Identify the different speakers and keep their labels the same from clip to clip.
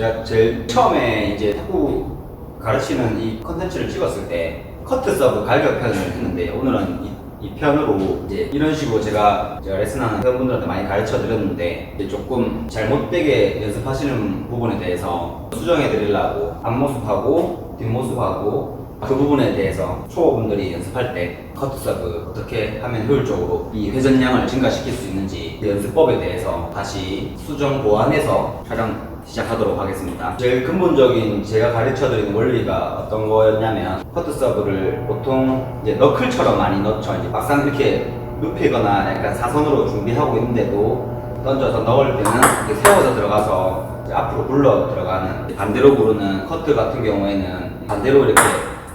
Speaker 1: 제가 제일 처음에 이제 탁구 가르치는 이 컨텐츠를 찍었을 때 커트 서브 갈격 편을 했는데 오늘은 이, 이 편으로 이제 이런 식으로 제가 제가 레슨하는 회원분들한테 많이 가르쳐 드렸는데 조금 잘못되게 연습하시는 부분에 대해서 수정해 드리려고 앞모습하고 뒷모습하고 그 부분에 대해서 초보분들이 연습할 때 커트 서브 어떻게 하면 효율적으로 이 회전량을 증가시킬 수 있는지 그 연습법에 대해서 다시 수정 보완해서 촬영 시작하도록 하겠습니다. 제일 근본적인 제가 가르쳐드리는 원리가 어떤 거였냐면 커트 서브를 보통 이제 너클처럼 많이 넣죠. 이제 막상 이렇게 눕히거나 약간 사선으로 준비하고 있는데도 던져서 넣을 때는 이렇게 세워서 들어가서 앞으로 굴러 들어가는 반대로 구르는 커트 같은 경우에는 반대로 이렇게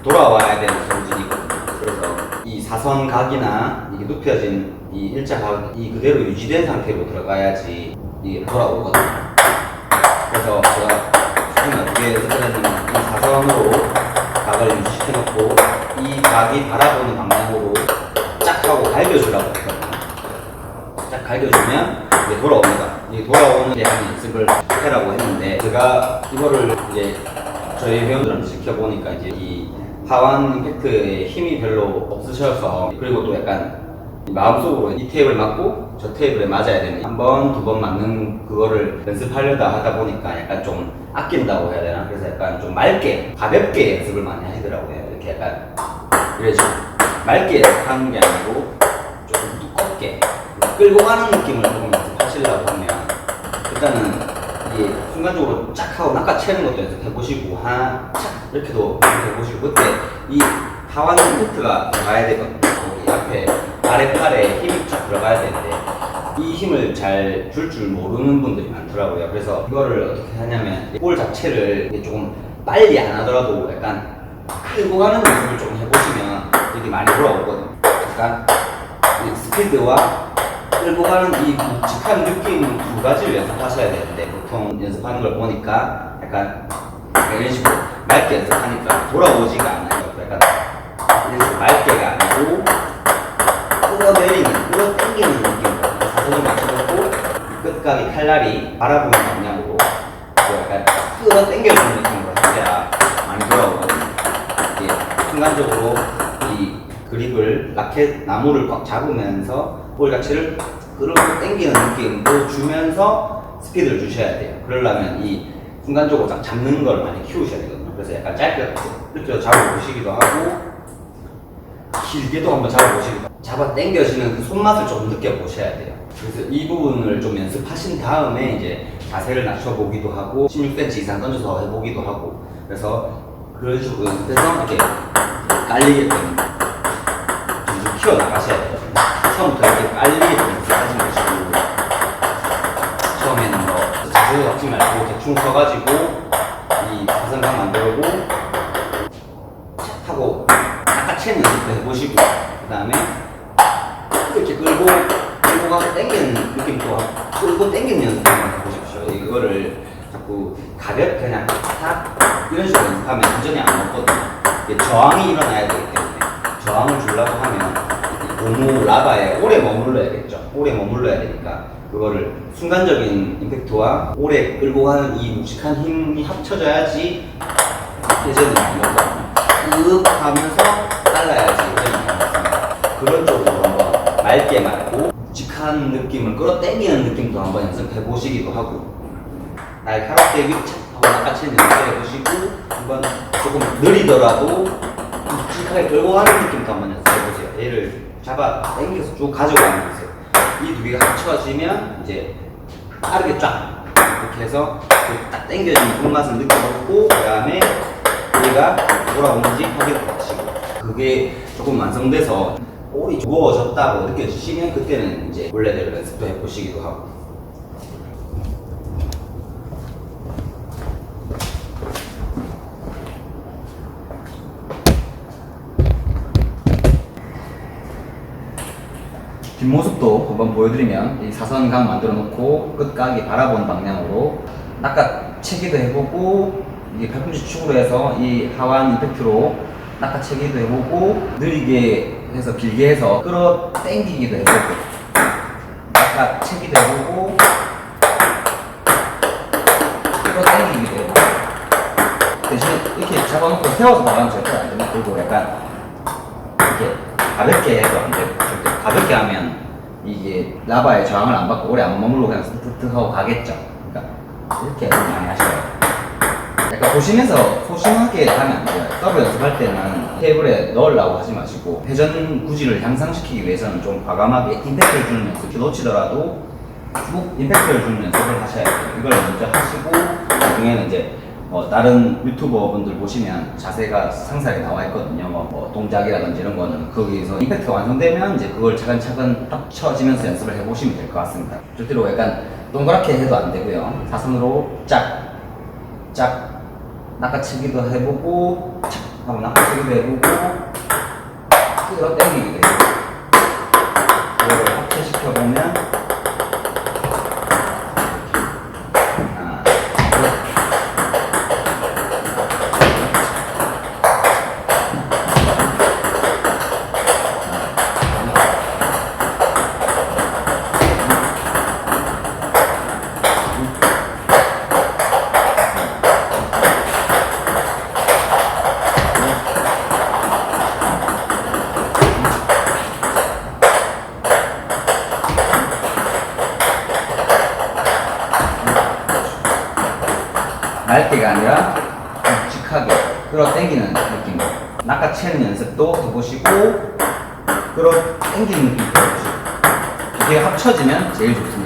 Speaker 1: 돌아와야 되는 성질이거든요. 그래서 이 사선 각이나 이게 눕혀진 이 일자 각이 그대로 유지된 상태로 들어가야지 이게 돌아오거든요. 이 각이 바라보는 방향으로 쫙 하고 갈겨주려고 했거든요. 쫙 갈겨주면 이게 돌아옵니다. 이게 돌아오는 게한 연습을 해라고 했는데 제가 이거를 이제 저희 회원들한테 지켜보니까 이제 이 하완 임팩트에 힘이 별로 없으셔서 그리고 또 약간 마음속으로 이 테이블 맞고 저 테이블에 맞아야 되는 한 번, 두 번 맞는 그거를 연습하려다 하다 보니까 약간 좀 아낀다고 해야 되나? 그래서 약간 좀 맑게, 가볍게 연습을 많이 하시더라고요. 이렇게 약간 이래죠. 맑게 연습하는 게 아니고 조금 두껍게 끌고 가는 느낌을 조금 연습하시려고 하면 일단은 이게 순간적으로 쫙 하고 낚아채는 것도 연습해보시고 하나 착 이렇게도 연습해보시고 그때 이 하완 임팩트가 들어가야 되거든요. 이 앞에 아랫팔에 힘이 쫙 들어가야 되는데 이 힘을 잘 줄 줄 모르는 분들이 많더라고요. 그래서 이거를 어떻게 하냐면 볼 자체를 조금 빨리 안 하더라도 약간 끌고 가는 연습을 조금 해보시면 되게 많이 돌아오거든요. 약간 이 스피드와 끌고 가는 이 묵직한 느낌 두 가지를 연습하셔야 되는데 보통 연습하는 걸 보니까 약간 이런 식으로 맑게 연습하니까 돌아오지가 않아요. 약간 이런 식으로 맑게가 아니고 끌어내리는, 끌어당기는 느낌으로 사선을 맞춰놓고 끝까지 칼날이 바라보는 방향으로 또 약간 끌어당겨주는 느낌으로 해야 많이 돌아오거든요. 이게 순간적으로 이 라켓 나무를 꽉 잡으면서 볼 자체를 끌어당기는 느낌으로 주면서 스피드를 주셔야 돼요. 그러려면 이 순간적으로 딱 잡는 걸 많이 키우셔야 되거든요. 그래서 약간 짧게 이렇게 잡아보시기도 하고 길게도 한번 잡아보시기도 하고 잡아 당겨지는 그 손맛을 좀 느껴보셔야 돼요. 그래서 이 부분을 좀 연습하신 다음에 이제 자세를 낮춰보기도 하고 16cm 이상 던져서 해보기도 하고 그래서 그런 식으로 연습해서 이렇게 깔리게끔 좀 키워나가셔야 돼요. 처음부터 이렇게 깔리게끔 연습하지 마시고 처음에는 뭐 자세 잡지 말고 대충 서가지고 이 사선각 만들고 착 하고 낚아채는 연습도 해보시고 그 다음에 이렇게 끌고 끌고 가서 당기는 느낌도 끌고 당기는 연습도 한번 해보십시오 이거를 자꾸 가볍게 그냥 탁 이런 식으로 연습하면 완전히 안 먹거든요 저항이 일어나야 되기 때문에 저항을 주려고 하면 이 고무 라바에 오래 머물러야겠죠. 오래 머물러야 되니까 그거를 순간적인 임팩트와 오래 끌고 가는 이 묵직한 힘이 합쳐져야지 회전이 많이 먹거든요 윽 하면서 잘라야지 회전이 먹습니다. 그런 쪽으로 한번 맑게 말고 묵직한 느낌을 끌어당기는 느낌도 한번 연습해 보시기도 하고 날카롭게 위착 하고 낚아채는 연습해 보시고 한번 조금 느리더라도 묵직하게 끌고 가는 느낌도 한번 연습해 보세요. 얘를 잡아 당겨서 쭉 가져가는 거세요. 이 두 개가 합쳐지면 이제 빠르게 쫙 이렇게 해서 그딱 당겨지는 손맛을 느껴보고 그 다음에 얘가 돌아오는지 확인해 보시고 그게 조금 완성돼서 볼이 무거워졌다고 느껴지시면 그때는 이제 원래대로 연습도 해보시기도 하고 뒷모습도 한번 보여드리면 이 사선각 만들어 놓고 끝각이 바라보는 방향으로 낚아채기도 해보고 이게 팔꿈치 축으로 해서 이 하완 임팩트로 낚아채기도 해보고 느리게 해서 길게 해서 끌어 당기기도 해보고 낚아채기도 해보고 끌어 당기기도 해보고 잡아놓고 세워서 나가면 절대 안 됩니다. 그리고 약간 이렇게 가볍게 해도 안 돼요. 가볍게 하면 이게 라바의 저항을 안 받고 오래 안 머물고 그냥 득득 하고 가겠죠. 그러니까 이렇게 많이 하셔요. 약간 보시면서 소심하게 하면 안 돼요. 서브 연습할 때는 테이블에 넣으려고 하지 마시고 회전 구질을 향상시키기 위해서는 좀 과감하게 임팩트를 주는 연습 놓치더라도 훅 임팩트를 주는 연습을 하셔야 돼요. 이걸 먼저 하시고 나중에는 이제 뭐 다른 유튜버 분들 보시면 자세가 상세하게 나와 있거든요. 뭐, 뭐 동작이라든지 이런 거는 거기서 임팩트가 완성되면 이제 그걸 차근차근 딱 쳐지면서 연습을 해보시면 될 것 같습니다. 절대로 약간 동그랗게 해도 안 되고요. 사선으로 짝, 짝, 낚아치기도 해보고, 착 하고 낚아치기도 해보고, 끌어 당기기도 해보고. 이거를 합체시켜보면, 날개가 아니라 묵직하게 끌어당기는 느낌으로 낚아채는 연습도 해보시고 끌어당기는 느낌도 해보시고. 두개 합쳐지면 제일 좋습니다